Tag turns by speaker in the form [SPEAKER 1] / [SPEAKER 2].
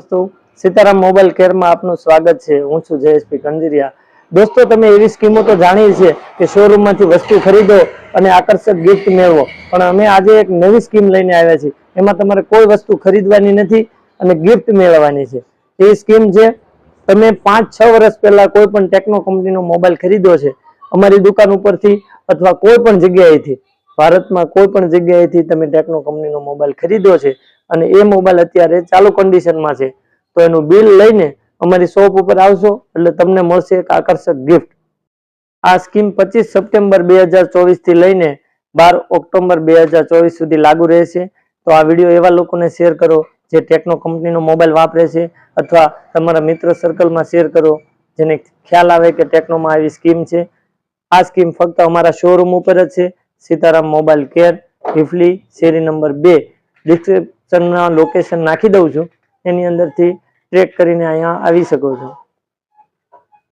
[SPEAKER 1] દોસ્તો, સીતારામ મોબાઈલ કેરમાં આપનું સ્વાગત છે. હું છું જયેશભાઈ કંજરિયા. દોસ્તો, તમે એવી સ્કીમો તો જાણી છે કે શોરૂમમાંથી વસ્તુ ખરીદો અને આકર્ષક ગિફ્ટ મેળવો. પણ અમે આજે એક નવી સ્કીમ લઈને આવ્યા છીએ. એમાં તમારે કોઈ વસ્તુ ખરીદવાની નથી અને ગિફ્ટ મેળવવાની છે. એ સ્કીમ છે, તમે પાંચ છ વર્ષ પહેલા કોઈ પણ ટેકનો કંપનીનો મોબાઈલ ખરીદ્યો છે, અમારી દુકાન ઉપરથી અથવા કોઈ પણ જગ્યાએથી. ભારતમાં કોઈ પણ જગ્યાએથી તમે ટેકનો કંપનીનો મોબાઈલ ખરીદ્યો છે અને એ મોબાઈલ અત્યારે ચાલુ કન્ડિશનમાં છે. તો એનું બિલ લઈને અમારી શોપ ઉપર આવશો એટલે તમને મળશે એક આકર્ષક ગિફ્ટ આ સ્કીમ પચીસ સપ્ટેમ્બર બે હજાર ચોવીસથી લઈને બાર ઓક્ટોબર બે હજાર ચોવીસ સુધી લાગુ રહેશે. તો આ વીડિયો એવા લોકોને શેર કરો જે ટેકનો કંપનીનો મોબાઈલ વાપરે છે, અથવા તમારા મિત્ર સર્કલમાં શેર કરો, જેને ખ્યાલ આવે કે ટેકનોમાં આવી સ્કીમ છે. આ સ્કીમ ફક્ત અમારા શોરૂમ ઉપર જ છે. સીતારામ મોબાઈલ કેર હિફલી શેરી નંબર બે. ડિસ્ક્રિપ્શનમાં લોકેશન નાખી દઉં છું. એની અંદરથી ટ્રેક કરીને અહીંયા આવી શકો છો.